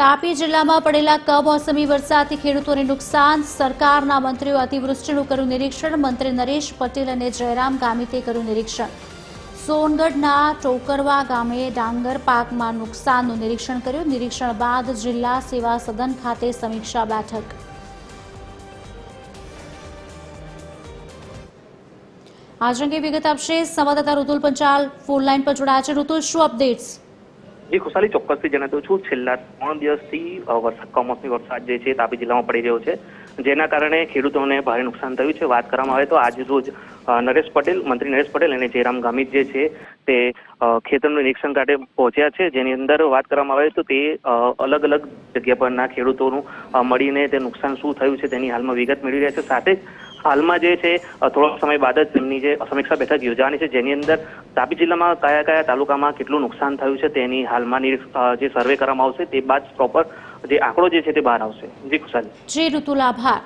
તાપી જિલ્લામાં પડેલા કમોસમી વરસાદથી ખેડૂતોને નુકસાન. સરકારના મંત્રીઓ અતિવૃષ્ટિનું કર્યું નિરીક્ષણ. મંત્રી નરેશ પટેલ અને જયરામ ગામિતે કર્યું નિરીક્ષણ. સોનગઢના ટોકરવા ગામે ડાંગર પાકમાં નુકસાનનું નિરીક્ષણ કર્યું. નિરીક્ષણ બાદ જિલ્લા સેવા સદન ખાતે સમીક્ષા બેઠક. આજ અંગે વિગત આપશે સંવાદદાતા ઋતુલ પંચાલ. ફોન લાઈન પર જોડાયા છે. ઋતુલ, શું અપડેટ્સ? જી ખુશાલી ચોક્કસથી જણાવું છું, છેલ્લા ત્રણ દિવસથી વરસાદ કમોસમી વરસાદ જે છે, તાપી જિલ્લામાં પડી રહ્યો છે. જેના કારણે ખેડૂતોને ભારે નુકસાન થયું છે. વાત કરવામાં આવે તો આજ રોજ નરેશ પટેલ, મંત્રી નરેશ પટેલ અને જયરામ ગામિત જે છે, તે ખેતરનું નિરીક્ષણ માટે પહોંચ્યા છે. જેની અંદર વાત કરવામાં આવે તો તે અલગ અલગ જગ્યા પરના ખેડૂતોનું મળીને તે નુકસાન શું થયું છે તેની હાલમાં વિગત મેળવી રહ્યા છે. સાથે જ હાલમાં જે છે થોડા સમય બાદ જ તેમની જે સમીક્ષા બેઠક યોજાવાની છે, જેની અંદર તાપી જિલ્લામાં કયા કયા તાલુકામાં કેટલું નુકસાન થયું છે તેની હાલમાં જે સર્વે કરવામાં આવશે તે બાદ પ્રોપર જે આંકડો જે છે તે બહાર આવશે. જી કુશાલ. જે, ઋતુલ, આભાર.